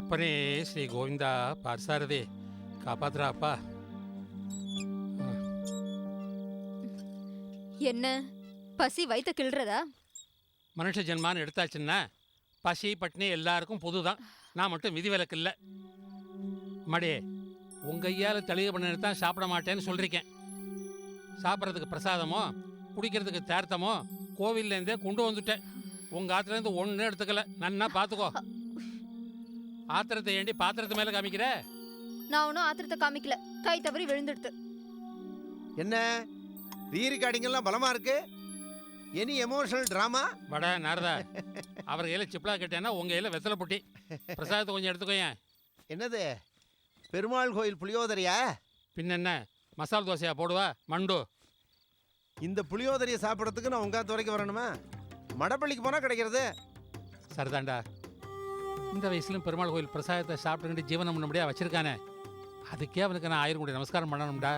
அப்பனே ஸ்ரீ கோவிந்தா பார்சாரதே காப்பாத்துறாப்பா. என்ன பசி வயித்த கிள்றதா? மனுஷ ஜென்மான்னு எடுத்தாச்சுன்னா பசி பட்னி எல்லாருக்கும் பொதுதான். நான் மட்டும் விதிவிலக்கு இல்லை. மடே உங்க ஐயால தெளிவு பண்ணி தான் சாப்பிட மாட்டேன்னு சொல்றீங்க. சாப்பிட்றதுக்கு பிரசாதமோ குடிக்கிறதுக்கு தேர்த்தமோ கோவில்லேருந்தே கொண்டு வந்துட்டேன். உங்க ஆத்துலேருந்து ஒன்றும் எடுத்துக்கல. நன்னா பார்த்துக்கோ ஆத்திரத்தை ஏண்டி பாத்திரத்து மேலே காமிக்கிற? நான் ஒன்றும் ஆத்திரத்தை காமிக்கல. கை தவறி விழுந்துடுது என்ன? ரீ ரெக்கார்டிங் பலமா இருக்கு? எனி எமோஷனல் டிராமா வட நாரதா அவர் கையில் சிப்ளா கேட்டேன்னா உங்க கையில் வெத்தலை பொட்டி. பிரசாதத்தை கொஞ்சம் எடுத்துக்கோயேன் என்னது? பெருமாள் கோயில் புளியோதரையா? பின்ன என்ன மசால் தோசையா போடுவா? மண்டு. இந்த புளியோதரையை சாப்பிட்றதுக்கு நான் உங்க துறைக்கு வரணுமா? மடப்பள்ளிக்கு போனால் கிடைக்கிறது. சரிதான்டா. இந்த வயசுலயும் பெருமாள் கோயில் பிரசாதத்தை சாப்பிட்டுக்கிட்டு ஜீவனம் பண்ணபடியா வச்சிருக்கானே. அதுக்கே அவனுக்கு நான் ஆயிரம் கோடி நமஸ்காரம் பண்ணணும்டா.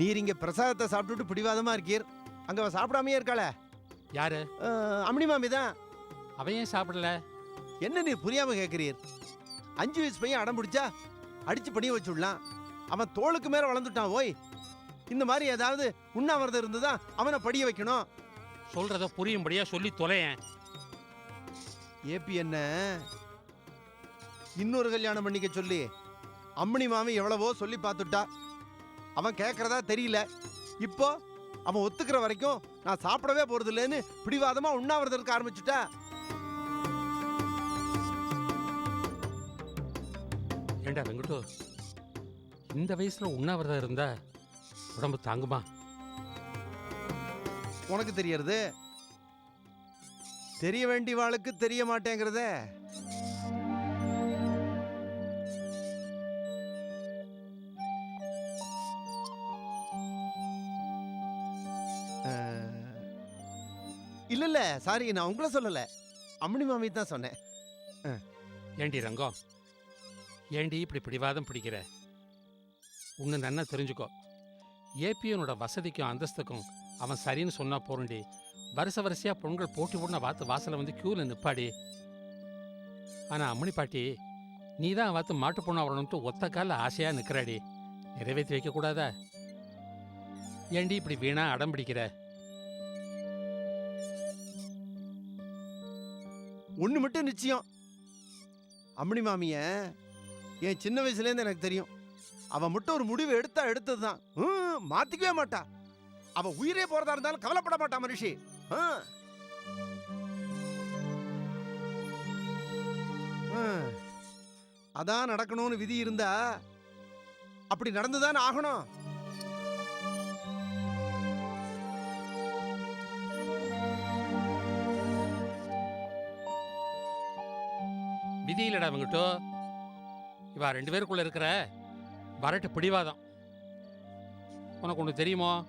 நீர் இங்கே பிரசாதத்தை சாப்பிட்டுட்டு பிடிவாதமா இருக்கீர். அங்கே அவ சாப்பிடாமையே இருக்காளே. யாரு? அம்னி மாமி தான். அவன் ஏன் சாப்பிடல? என்ன நீர் புரியாம கேட்குறீர் அஞ்சு வயசு பையன் அடம் பிடிச்சா அடிச்சு பண்ணி வச்சுடலாம். அவன் தோளுக்கு மேல வளர்ந்துட்டான் ஓய். இந்த மாதிரி ஏதாவது உண்ணாவிரதம் இருந்ததா அவனை படிய வைக்கணும். சொல்றத புரியும்படியா சொல்லி தொலையேன். ஏபி என்ன? இன்னொரு கல்யாணம் பண்ணிக்க சொல்லி அம்மணி மாமி எவ்வளவோ சொல்லி பார்த்துட்டா. அவன் கேட்கறதா தெரியல. இப்போ அவன் ஒத்துக்கிற வரைக்கும் நான் சாப்பிடவே போறது இல்லைன்னு பிடிவாதமா உண்ணாவிரதம் இருக்க ஆரம்பிச்சுட்டா. ஏண்டா வெங்கட்டு இந்த வயசுல உண்ணாவிரதம் இருந்தா உடம்பு தாங்குமா? உனக்கு தெரியறது? தெரிய வேண்டியவாளுக்கு தெரிய மாட்டேங்கிறதே. இல்ல இல்ல சாரி நான் உங்களை சொல்லல. அம்மணி மாமி தான் சொன்னேன். ஏண்டி ரங்கம் ஏண்டி இப்படி பிடிவாதம் பிடிக்கிற? ஒன்று நன்னா தெரிஞ்சுக்கோ. ஏபியனோட வசதிக்கும் அந்தஸ்துக்கும் அவன் சரின்னு சொன்னா போறண்டி வருஷ வரிசையா பொண்கள் போட்டி போடன வாத்து வாசல்ல வந்து கியூல நிப்பாடி. ஆனா அம்மணி பாட்டி நீ தான் வாத்து மாட்டு பொண்ணு வரணும்ட்டு ஒத்த கால ஆசையா நிற்கிறாடி நிறைவேற்றி வைக்க கூடாதா? ஏண்டி இப்படி வீணா அடம் பிடிக்கிற? ஒண்ணு மட்டும் நிச்சயம். அம்மணி மாமிய என் சின்ன வயசுலேருந்து எனக்கு தெரியும். அவன் மட்டும் ஒரு முடிவு எடுத்தா எடுத்தது தான் மாத்திக்கவே மாட்டா. அவ உயிரே போறதா இருந்தாலும் கவலைப்பட மாட்டான் மனுஷி. ஆ. ஆ. அதான் நடக்கணும்னு விதி இருந்தா அப்படி நடந்துதான் ஆகணும். விதி இல்லடா அவங்கிட்டோ இவா ரெண்டு பேருக்குள்ள இருக்கிற வரட்டு பிடிவாதம். உனக்கு ஒன்று தெரியுமோ?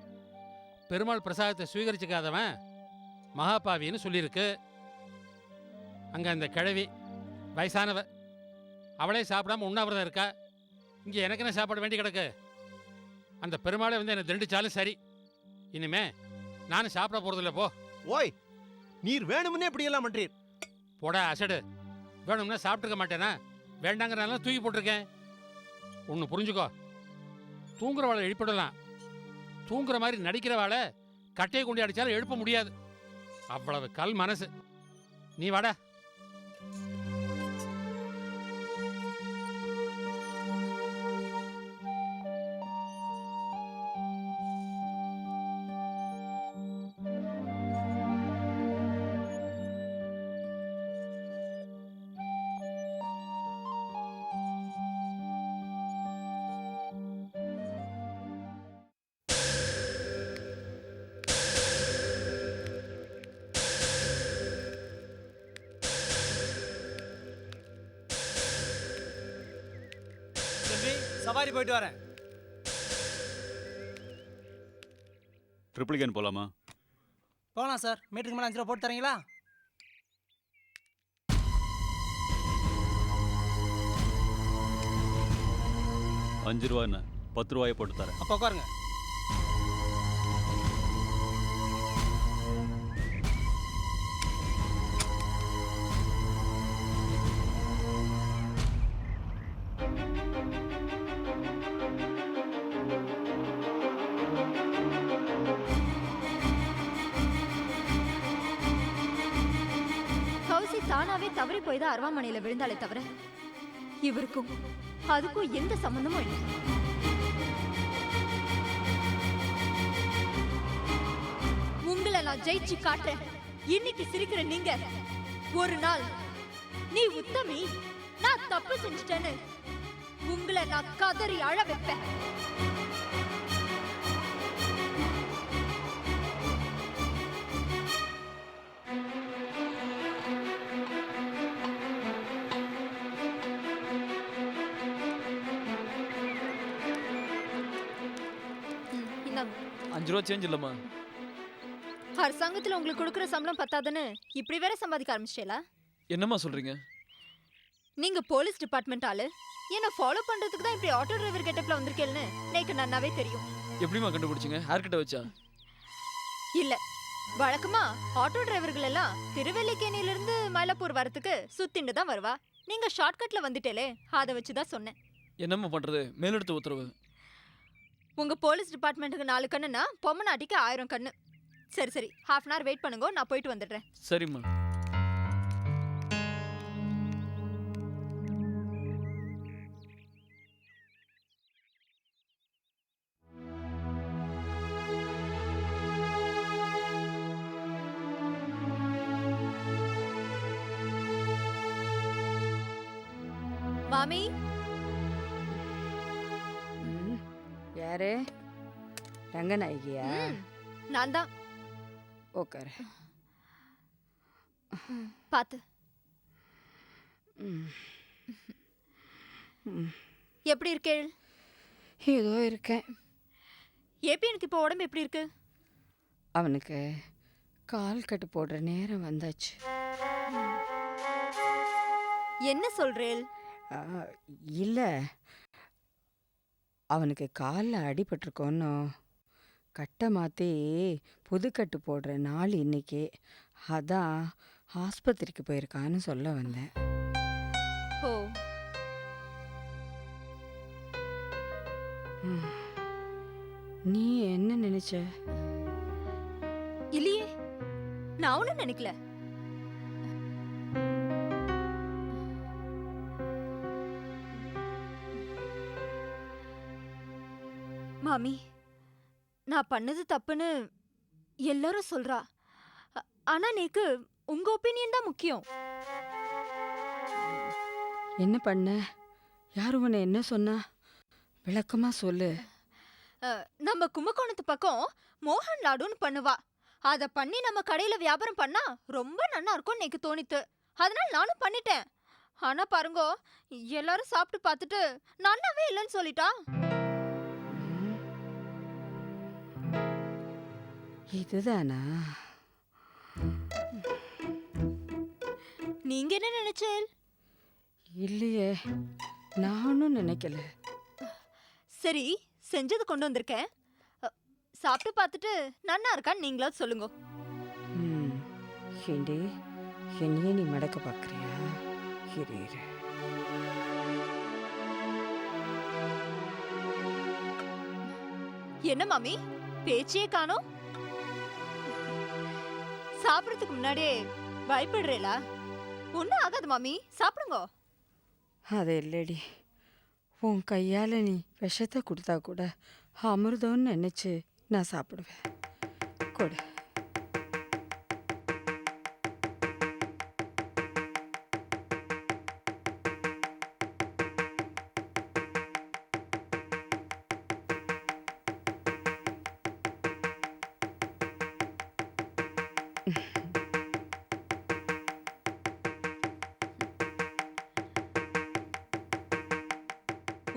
பெருமாள் பிரசாதத்தை சுவீகரிச்சுக்காதவன் மகாபாவின்னு சொல்லியிருக்கு. அங்கே அந்த கிழவி வயசானவ அவளே சாப்பிடாம உண்ணாவிரதம் இருக்கா? இங்கே எனக்கு என்ன சாப்பாடு வேண்டி கிடக்கு? அந்த பெருமாளை வந்து என்னை தண்டிச்சாலும் சரி. இனிமே நானும் சாப்பிட போகிறதில்ல போ. ஓய் நீர் வேணும்னே இப்படி எல்லாம் பண்றீர். போடா அசடு. வேணும்னா சாப்பிட்டுக்க மாட்டேனா? வேண்டாங்கிறனால தூக்கி போட்டிருக்கேன். ஒன்று புரிஞ்சுக்கோ. தூங்குறவாளை எழுப்பிடலாம். தூங்குற மாதிரி நடிக்கிறவாள கட்டையை கொண்டு அடித்தாலும் எழுப்ப முடியாது. அவ்வளவு கல் மனசு. நீ வாடா. சவாரி போயிட்டு வரேன். ட்ரிபிள் கேன் போலாமா? போகலாம் சார் மீட்டருக்கு மேலே அஞ்சு ரூபா போட்டு தரீங்களா? அஞ்சு ரூபா என்ன? பத்து ரூபாயை போட்டு தரேன். அப்போ உட்காருங்க. தானாவே தவறி போய் தான் அருவாமனையில விழுந்தாலே தவிர இவருக்கும் அதுக்கும் எந்த சம்பந்தமும் இல்லை. உங்களை நான் ஜெயிச்சு காட்டுறேன் இன்னைக்கு சிரிக்கிற நீங்க ஒரு நாள் நீ உத்தமி நான் தப்பு செஞ்சுட்டேன்னு உங்களை நான் கதறி அழ வைப்பேன். இந்தாங்க அஞ்சு ரூபா சேஞ்ச் இல்லைம்மா. அரசாங்கத்துல உங்களுக்கு கொடுக்குற சம்பளம் பத்தாதுன்னு இப்படி வேற சம்பாதிக்க ஆரம்பிச்சிட்டேலா? என்னம்மா சொல்கிறீங்க நீங்க போலீஸ் டிபார்ட்மெண்ட் ஆளு. என்ன ஃபாலோ பண்றதுக்கு தான் இப்படி ஆட்டோ டிரைவர் கெட்டப்ல வந்திருக்கேன்னு எனக்கு நன்னாவே தெரியும். எப்படிம்மா கண்டுபிடிச்சிங்க? ஹேர் கட்டை வச்சா? இல்ல. வழக்கமா ஆட்டோ டிரைவர்கள் எல்லாம் திருவல்லிக்கேணியில இருந்து மயிலாப்பூர் வரதுக்கு சுத்திண்டு தான் வருவா. நீங்க ஷார்ட்கட்ல வந்துட்டேலே அதை வச்சு தான் சொன்னேன். என்னம்மா பண்ணுறது மேலெடுத்து உத்தரவு. உங்க போலீஸ் டிபார்ட்மெண்ட்டுக்கு நாலு கண்ணுனா பொம்மநாட்டிக்கு ஆயிரம் கண்ணு. சரி சரி. ஹாஃப் அன் ஹவர் வெயிட் பண்ணுங்க. நான் போயிட்டு வந்துடுறேன். சரிம்மா மாமி? யாரு? ரங்கநாயகியா? நான் தான் உட்காரு ம். ம், எப்படி இருக்கேள் ஏதோ இருக்கேன். ஏபி எனக்கு இப்போ உடம்பு எப்படி இருக்கு? அவனுக்கு கால் கட்டு போடுற நேரம் வந்தாச்சு. என்ன சொல்றேள்? இல்லை. அவனுக்கு காலில் அடிபட்டிருக்கோன்னு கட்டை மாற்றி புதுக்கட்டு போடுற நாள் இன்னைக்கு. அதான் ஆஸ்பத்திரிக்கு போயிருக்கான்னு சொல்ல வந்தேன். ஓ. நீ என்ன நினைச்ச? இல்லையே. நான் ஒன்றும் நினைக்கல. மாமி நான் பண்ணது தப்புன்னு எல்லாரும் சொல்றா. ஆனா நேக்கு உங்க ஒப்பீனியன் தான் முக்கியம். என்ன பண்ண? யார் உன்னை என்ன சொன்னா? விளக்கமா சொல்லு. நம்ம கும்பகோணத்து பக்கம் மோகன் லாடுன்னு பண்ணுவா. அத பண்ணி நம்ம கடையில வியாபாரம் பண்ணா ரொம்ப நன்னா இருக்கும்னு எனக்கு தோணித்து. அதனால நானும் பண்ணிட்டேன். ஆனா பாருங்க எல்லாரும் சாப்பிட்டு பார்த்துட்டு நன்னாவே இல்லைன்னு சொல்லிட்டா. இதுதானா? நீங்க என்ன நினைச்சேன் இல்லையே நானும் நினைக்கல. சரி செஞ்சது கொண்டு வந்திருக்கேன். சாப்பிட்டு பார்த்துட்டு நன்னா இருக்கான்னு நீங்களாவது சொல்லுங்க. ம் ஏண்டி என்னையே நீ மடக்க பார்க்குறியா? இரு இரு. என்ன மாமி பேச்சே காணோம்? சாப்பிடறதுக்கு முன்னாடியே பயப்படுறேலா? ஒன்றும் ஆகாது மாமி. சாப்பிடுங்க. அது இல்லடி. உன் கையால் நீ விஷத்தை கொடுத்தா கூட அமிர்தம்னு நினச்சி நான் சாப்பிடுவேன். கொடு.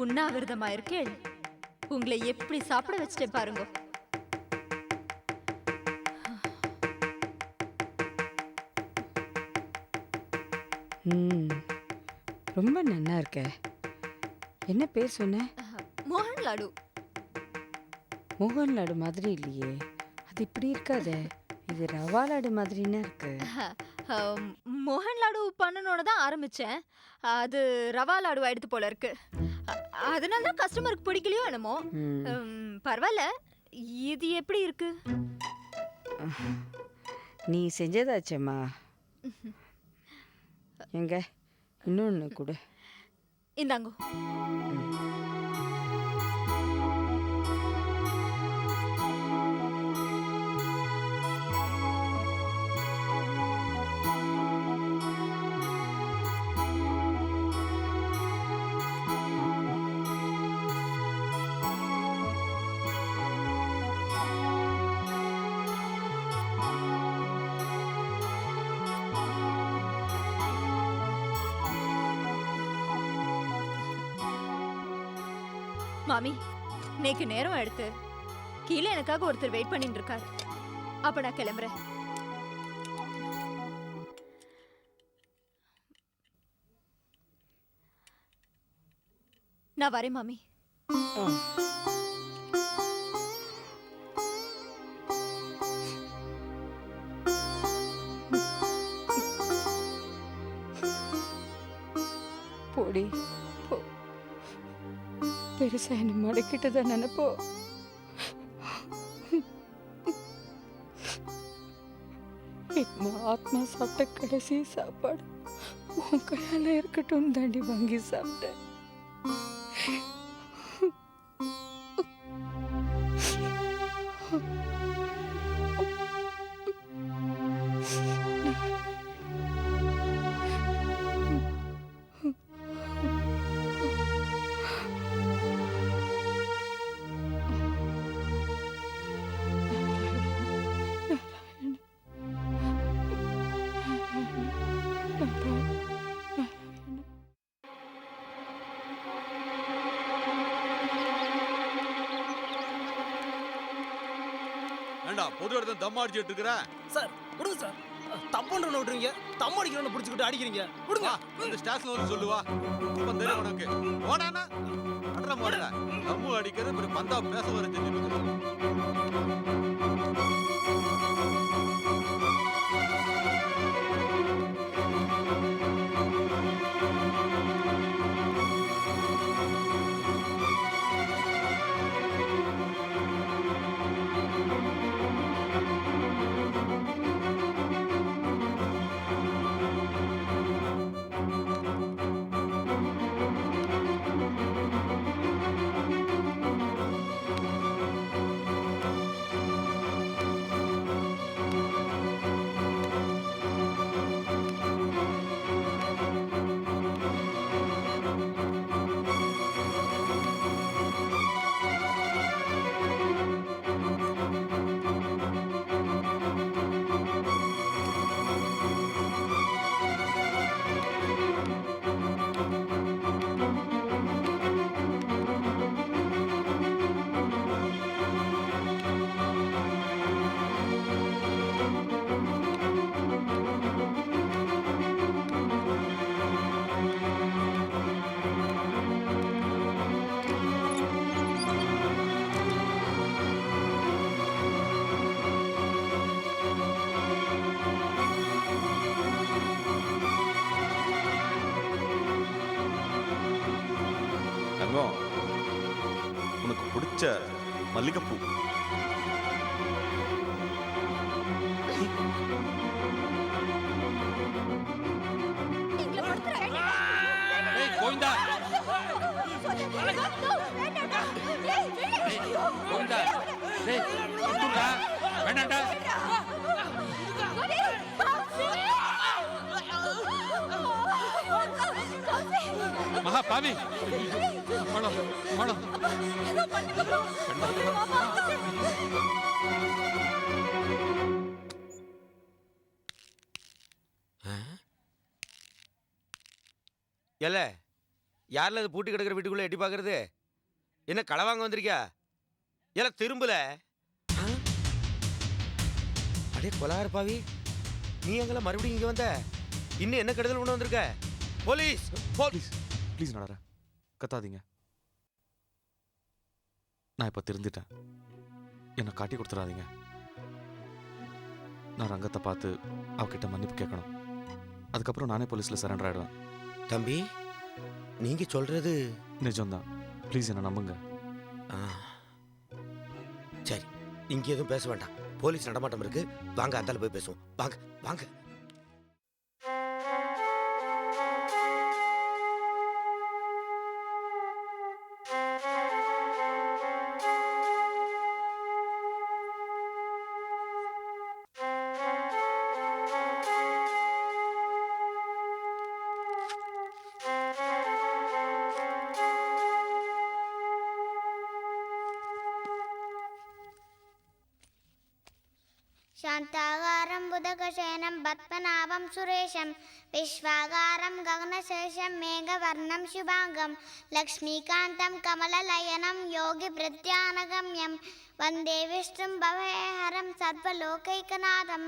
உண்ணாவிரதமா இருக்கேள் உங்களை எப்படி சாப்பிட வச்சுட்டேன் பாருங்க. ரொம்ப நன்னா இருக்க. என்ன பேர் சொன்ன? மோகன் லாடு. மோகன் லாடு மாதிரி இல்லையே. அது இப்படி இருக்காதே. இது ரவா லாடு மாதிரின்னா இருக்கு. மோகன் லாடு பண்ணனோட தான் ஆரம்பிச்சேன். அது ரவா லாடு ஆயிடுத்து போல இருக்கு. அதனால தான் கஸ்டமருக்கு பிடிக்கலையோ என்னமோ. ம், பரவாயில்ல. இது எப்படி இருக்கு? நீ செஞ்சதாச்சேம்மா. எங்க? இன்னொன்று கொடு. இந்தாங்கோ. மாமி நேக்கு நேரம் எடுத்து கீழே எனக்காக ஒருத்தர் வெயிட் பண்ணிட்டு இருக்காரு அப்ப நான் கிளம்புறேன். நான் வரேன் மாமி. போடி. பெருசா என்ன மடக்கிட்டதா நினைப்போ? என்ன ஆத்மா சாப்பிட்ட கடைசி சாப்பாடு. உன் கையால இருக்கட்டும் தாண்டி வாங்கி சாப்பிட்டேன். பொது இடத்துல தம் அடிச்சிட்டு இருக்கிற? சார் விடுங்க சார். தப்புன்ற விட்டுறீங்க. தம் அடிக்கிறவனை பிடிச்சிக்கிட்டு அடிக்கிறீங்க. விடுங்க. இந்த ஸ்டேஷன்ல வந்து சொல்லுவா. அப்ப தெரியும் உனக்கு. போடானா அட்ற முதல்ல. தம்மு அடிக்கிறது அப்புறம் பந்தா பேச வர செஞ்சுட்டு தங்கம். உனக்கு பிடிச்ச மல்லிகைப்பூ. கோவிந்தா. கோவிந்தா. டேய் மகா பாவி. மடம் மடம் ஏல யாரில் அது பூட்டி கிடக்கிற வீட்டுக்குள்ளே எட்டி பார்க்கறது என்ன களை வாங்க வந்திருக்கியா? ஏல திரும்பல? அடே கொலார பாவி. நீ எங்களை மறுபடியும் இங்கே வந்த? இன்னும் என்ன கெடுதல் கொண்டு வந்திருக்க? போலீஸ் ப்ளீஸ் ப்ளீஸ் நடரா கத்தாதீங்க. நான் இப்போ திருந்திட்டேன். என்னை காட்டி கொடுத்துடாதீங்க நான் ரங்கத்தை பார்த்து அவகிட்ட மன்னிப்பு கேட்கணும். அதுக்கப்புறம் நானே போலீஸில் சரண்டர் ஆகிடுவேன் தம்பி நீங்க சொல்றது நிஜம்தான். ப்ளீஸ் என்னை நம்புங்க. சரி இங்க எதுவும் பேச வேண்டாம். போலீஸ் நடமாட்டம் இருக்கு. வாங்க அந்தால போய் பேசுவோம். வாங்க வாங்க. बुधकशयनं पद्मनाभं सुरेशं विश्वागारं गगनशेषं मेघवर्णं शुभाङ्गं लक्ष्मीकान्तं कमललयनं योगिभृत्यानगम्यं वन्दे विष्णुं भवहरं सर्वलोकैकनाथं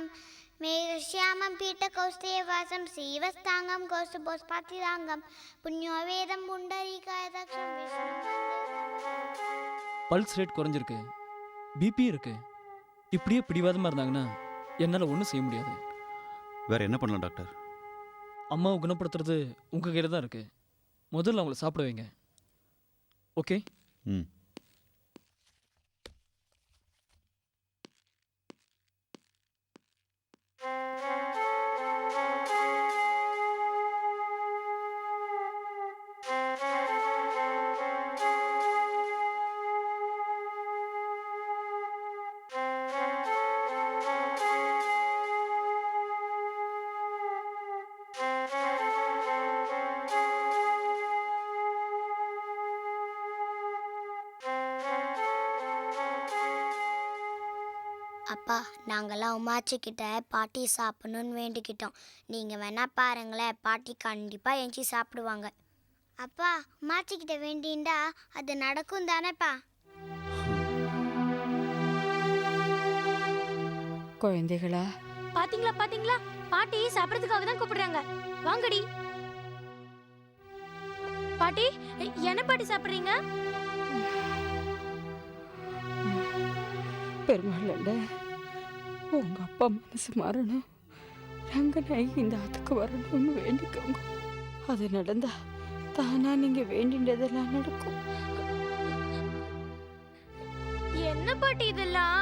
मेघश्यामं पीठकौस्तेवासं श्रीवस्ताङ्गं कौस्तुभोस्फातिदाङ्गं पुण्यो वेदं पुण्डरीकाय दक्षं विष्णुं பல்ஸ் ரேட் குறைஞ்சிருக்கு பிபி இருக்கு இப்படியே பிடிவாதமாக இருந்தாங்கன்னா என்னால் ஒன்றும் செய்ய முடியாது வேற என்ன பண்ணலாம் டாக்டர்? அம்மாவை குணப்படுத்துறது உங்கள் கையில் தான் இருக்கு. முதல்ல அவங்கள சாப்பிட வைங்க. ஓகே? ம். அப்பா நாங்கெல்லாம் உமாச்சி கிட்ட பாட்டி சாப்பிடணும்னு வேண்டிக்கிட்டோம். நீங்கள் வேணா பாருங்களேன் பாட்டி கண்டிப்பாக எஞ்சி சாப்பிடுவாங்க. அப்பா உமாச்சி கிட்ட வேண்டிண்டா அது நடக்கும் தானேப்பா? குழந்தைகளா? பாத்தீங்களா பாத்தீங்களா? பாட்டி சாப்பிடறதுக்காக தான் கூப்பிடுறாங்க. வாங்கடி. பாட்டி என்ன பாட்டி சாப்பிடுறீங்க? பெருமாள் உங்க அப்பா மனசு மாறணும். ரங்கநாயகி இந்த ஆத்துக்கு வரணும்னு வேண்டிக்கோங்க. அது நடந்தா தானா நீங்க வேண்டின்றதெல்லாம் நடக்கும். என்ன பாட்டி இதெல்லாம்?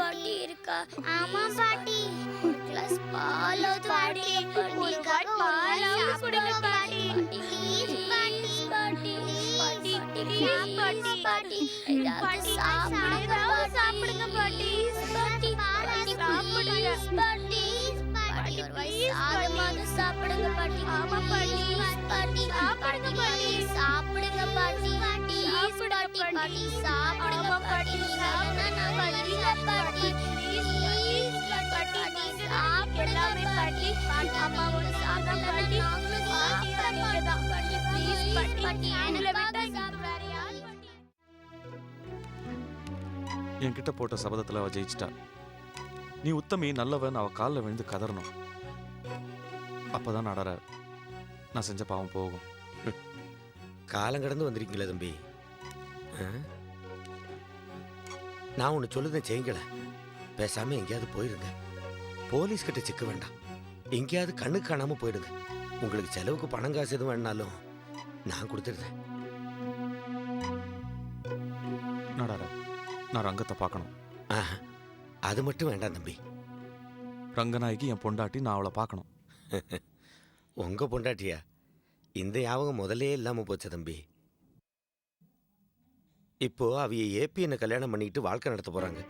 பாட்டி இருக்கா? ஆமா பாட்டி. சாப்பிடுங்க பாட்டி பாட்டி ஒரு வாய் சாதமாவது சாப்பிடுங்க பாட்டி ஆமா பாட்டி பாட்டி சாப்பிடுங்க பாட்டி சாப்பிடுங்க பாட்டி பாட்டி பாட்டி பாட்டி சாப்பிடுங்க பாட்டி பாட்டி பாட்டி ப்ளீஸ் பாட்டி சாப்பிடுங்க பாட்டி அம்மாவோட சாப்பிட பாட்டி சாப்பிடுங்க பாட்டி ப்ளீஸ் பாட்டி பாட்டி எங்களை விட்டா இங்க வேற யாரு பாட்டி என்கிட்ட போட்ட சபதத்தில் அவ ஜெயிச்சிட்டா நீ உத்தமி நல்லவன் அவ காலில் விழுந்து கதறணும். அப்பதான் நடர நான் செஞ்ச பாவம் போகும். காலம் கடந்து வந்திருக்கீங்களே தம்பி? நான் ஒன்று சொல்லுதேன் செய்யுங்கள. பேசாம எங்கேயாவது போயிருங்க. போலீஸ் கிட்ட சிக்க வேண்டாம். எங்கேயாவது கண்ணுக்கு காணாம போயிடுங்க. உங்களுக்கு செலவுக்கு பணம் காசு எதுவும் வேணாலும் நான் கொடுத்துருந்தேன் நடர நான் ரங்கத்தை பார்க்கணும். ஆஹா. அது மட்டும் வேண்டாம் தம்பி. ரங்கநாயகி என் பொண்டாட்டி நான் அவளை பார்க்கணும். உங்க பொண்டாட்டியா? இந்த ஞாபகம் முதல்லே இல்லாம போச்சு தம்பி. இப்போ அவிய ஏபி என்ன கல்யாணம் பண்ணிட்டு வாழ்க்கை நடத்த போறாங்க.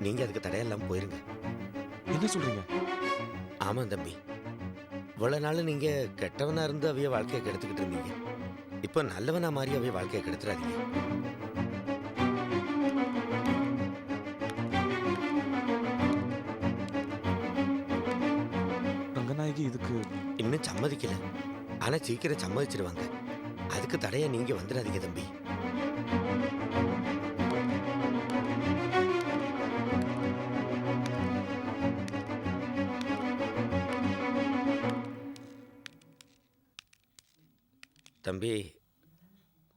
நீங்க அதுக்கு தடையெல்லாம் போயிருங்க. என்ன சொல்றீங்க? ஆமா தம்பி. இவ்வளவு நாள் நீங்க கெட்டவனா இருந்து அவைய வாழ்க்கையை கெடுத்துக்கிட்டு இருந்தீங்க. இப்போ நல்லவனா மாறி அவைய வாழ்க்கையை கெடுத்துறாதீங்க. இன்னும் சம்மதிக்கல. ஆனா சீக்கிரம் சம்மதிச்சிடுவாங்க அதுக்கு தடையா நீங்க வந்துடாதீங்க தம்பி. தம்பி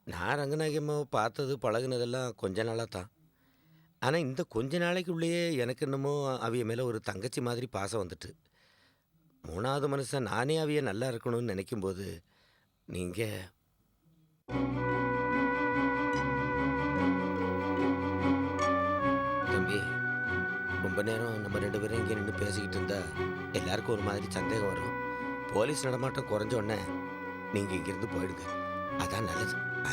நான் ரங்கநாயகி அம்மாவை பார்த்தது பழகுனதெல்லாம் கொஞ்ச நாளாக தான். ஆனால் இந்த கொஞ்ச நாளைக்குள்ளேயே எனக்கு என்னமோ அவிய மேலே ஒரு தங்கச்சி மாதிரி பாசம் வந்துட்டு. மூணாவது மனுஷன் நானே அவைய நல்லா இருக்கணும்னு நினைக்கும்போது நீங்கள் தம்பி ரொம்ப நேரம் நம்ம ரெண்டு பேரும் இங்கே நின்று பேசிக்கிட்டு இருந்தா எல்லாருக்கும் ஒரு மாதிரி சந்தேகம் வரும். போலீஸ் நடமாட்டம் குறைஞ்ச உடனே நீங்கள் இங்கேருந்து போயிடுங்க. அதான் நல்லது. ஆ?